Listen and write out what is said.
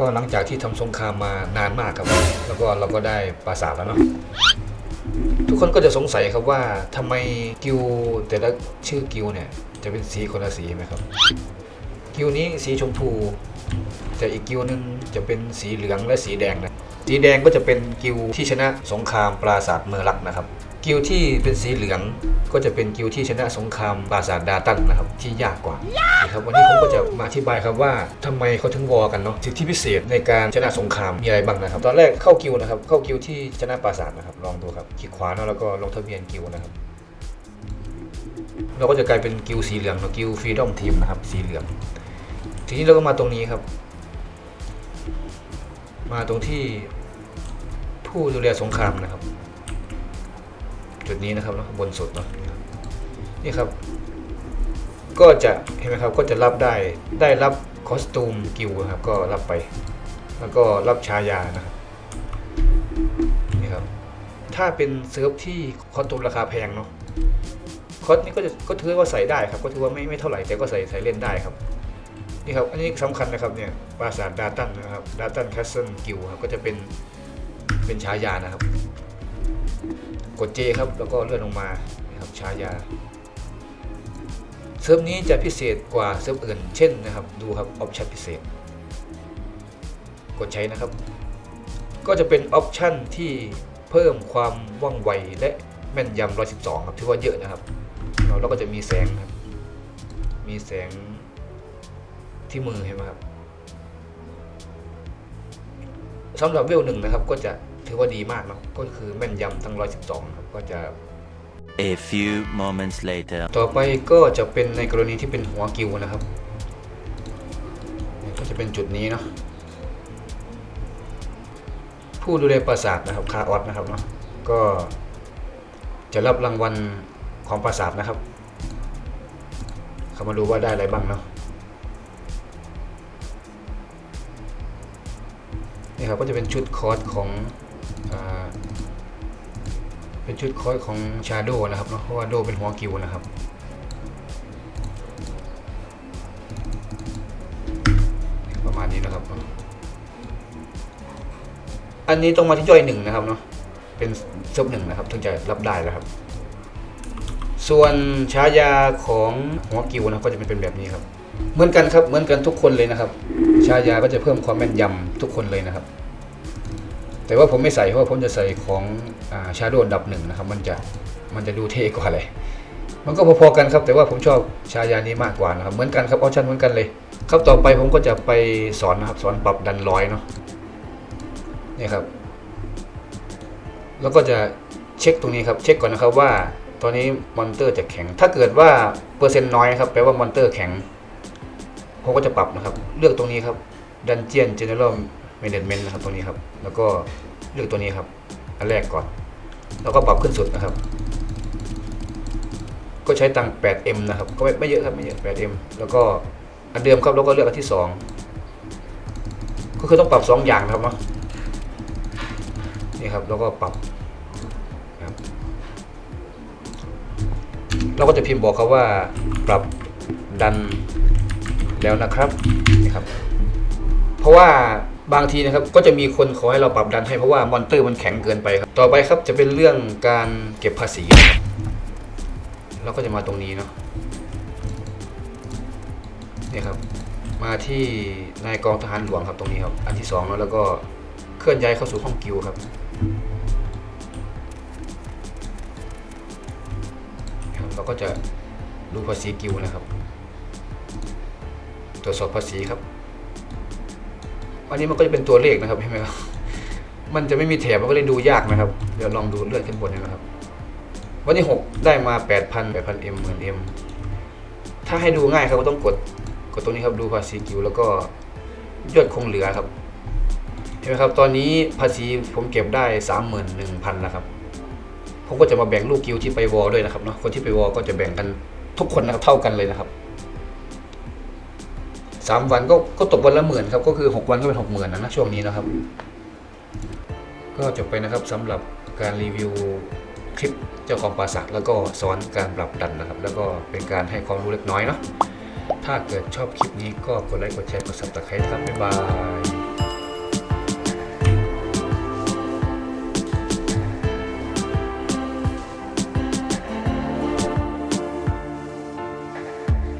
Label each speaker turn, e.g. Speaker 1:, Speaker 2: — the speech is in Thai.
Speaker 1: ก็หลังจากที่ทำสงครามมานานมากครับ แล้วก็เราก็ได้ปราสาทแล้วเนาะทุกคนก็จะสงสัยครับว่าทำไมกิวแต่ละชื่อกิวเนี่ย จะเป็นสีคนละสีไหมครับ กิวนี้สีชมพู แต่อีกกิวหนึงจะเป็นสีเหลืองและสีแดงนะสีแดงก็จะเป็นกิวที่ชนะสงครามปราสาทเมอรักนะครับ กิวที่เป็นสีเหลืองก็จะเป็นกิวที่ชนะสงครามปราสาทดาตันนะครับที่ยากกว่านะครับวันนี้ผมก็จะมาอธิบายครับว่าทำไมเขาถึงวอกันเนาะสิทธิพิเศษในการชนะสงครามมีอะไรบ้างนะครับ ตอนแรกเข้ากิวนะครับเข้ากิวที่ชนะปราสาทนะครับลองดูครับคลิกขวาเนาะแล้วก็ลงทะเบียนกิวนะครับเราก็จะกลายเป็นกิวสีเหลืองเนาะกิวฟรีดอมทีมนะครับสีเหลือง ทีนี้เราก็มาตรงนี้ครับ มาตรงที่ผู้ดูแลสงครามนะครับ จุดนี้นะครับนะบนสุดเนาะนี่ครับ ก็จะเห็นไหมครับก็จะรับได้ได้รับคอสตูมกิวครับก็รับไป แล้วก็รับชายานะครับนี่ครับถ้าเป็นเซิร์ฟที่คอสตูมราคาแพงเนาะคอสนี้ก็จะก็ถือว่าใส่ได้ครับ ก็ถือว่าไม่ไม่เท่าไหร่แต่ก็ใส่ใส่เล่นได้ครับนี่ครับอันนี้สำคัญนะครับเนี่ยปราสาทดาตันนะครับดาตันแคสเซิลกิวครับก็จะเป็นเป็นฉายานะครับ กด J ครับแล้วก็เลื่อนลงมานะครับฉายาเซิร์ฟนี้จะพิเศษกว่าเซิร์ฟอื่น เช่นนะครับดูครับออปชันพิเศษ กดใช้นะครับ ก็จะเป็นออปชันที่เพิ่มความว่องไวและแม่นยำ112 ครับถือว่าเยอะนะครับแล้วก็จะมีแสงครับ มีแสงที่มือเห็นไหมครับสำหรับเวลหนึ่งนะครับก็จะ ถือว่าดีมากเนาะก็คือแม่นยำทั้ง 112 ครับก็จะ
Speaker 2: A few moments later.
Speaker 1: ต่อไปก็จะเป็นในกรณีที่เป็นหัวกิวนะครับนี่ก็จะเป็นจุดนี้เนาะผู้ดูแลปราสาทนะครับคาออสนะครับเนาะก็จะรับรางวัลของปราสาทนะครับ เขามาดูว่าได้อะไรบ้างเนาะนี่ครับก็จะเป็นชุดคอร์สของอา เป็นชุดคอร์สของชาโดนะครับเนาะเพราะว่าโดเป็นหัวกิวนะครับประมาณนี้นะครับ อันนี้ต้องมาที่ย่อยหนึ่งนะครับเนาะเป็นเซิร์ฟหนึ่งนะครับ ถึงจะรับได้นะครับ ส่วนฉายาของหัวกิวนะก็จะเป็นแบบนี้ครับ เหมือนกันครับเหมือนกันทุกคนเลยนะครับชายาก็จะเพิ่มความแม่นยำทุกคนเลยนะครับ แต่ว่าผมไม่ใส่เพราะว่าผมจะใส่ของชาโดว์ดับหนึ่งนะครับ มันจะมันจะดูเท่กว่าเลย มันก็พอๆกันครับ แต่ว่าผมชอบชายานี้มากกว่านะครับ เหมือนกันครับออปชั่นเหมือนกันเลย ครับต่อไปผมก็จะไปสอนนะครับ สอนปรับดันร้อยเนาะนี่ครับ แล้วก็จะเช็คตรงนี้ครับ เช็คก่อนนะครับว่าตอนนี้มอนเตอร์จะแข็ง ถ้าเกิดว่าเปอร์เซ็นต์น้อยครับแปลว่ามอนเตอร์แข็งผมก็จะปรับนะครับ เลือกตรงนี้ครับ Dungeon General Management นะครับตรงนี้ครับ แล้วก็เลือกตัวนี้ครับ อันแรกก่อน แล้วก็ปรับขึ้นสุดนะครับ ก็ใช้ตัง 8M นะครับ ก็ไม่ไม่เยอะครับไม่เยอะ 8M แล้วก็อันเดิมครับแล้วก็เลือกอันที่ 2 ก็คือต้องปรับ 2 อย่างนะครับเนาะนี่ครับแล้วก็ปรับนะครับเราก็จะพิมพ์บอกเขาว่าปรับดันแล้วนะครับนะครับ เพราะว่า บางทีนะครับก็จะมีคนขอให้เราปรับดันให้เพราะว่ามอนเตอร์มันแข็งเกินไปครับ ต่อไปครับจะเป็นเรื่องการเก็บภาษีเราก็จะมาตรงนี้เนาะนี่ครับ มาที่นายกองทหารหลวงครับตรงนี้ครับ อันที่สองแล้วแล้วก็เคลื่อนย้ายเข้าสู่ห้องกิวครับครับเราก็จะดูภาษีกิวนะครับ ตรวจสอบภาษีครับ อันนี้มันก็จะเป็นตัวเลขนะครับเห็นไหมครับ มันจะไม่มีแถบมันก็เลยดูยากนะครับ เดี๋ยวลองดูเลื่อนขึ้นบนนะครับ วันที่ 6 ได้มา 8,000 8,000 M เหมือน M ถ้าให้ดูง่ายครับก็ต้องกดกดตรงนี้ครับดูภาษีกิวแล้วก็ยอดคงเหลือครับ เห็นไหมครับตอนนี้ภาษีผมเก็บได้ 31,000แล้วครับผมก็จะมาแบ่งลูกกิวที่ไปวอลด้วยนะครับเนาะคนที่ไปวอลก็จะแบ่งกันทุกคนนะครับเท่ากันเลยนะครับ สามวันก็ก็ตกวันละหมื่นครับ ก็คือหกวันก็เป็นหกหมื่นนะนะช่วงนี้นะครับ ก็จบไปนะครับสำหรับการรีวิวคลิปเจ้าของปราสาทแล้วก็สอนการปรับดันนะครับ แล้วก็เป็นการให้ความรู้เล็กน้อยเนาะถ้าเกิดชอบคลิปนี้ก็กดไลค์กดแชร์กดซับสไครต์ครับบ๊ายบาย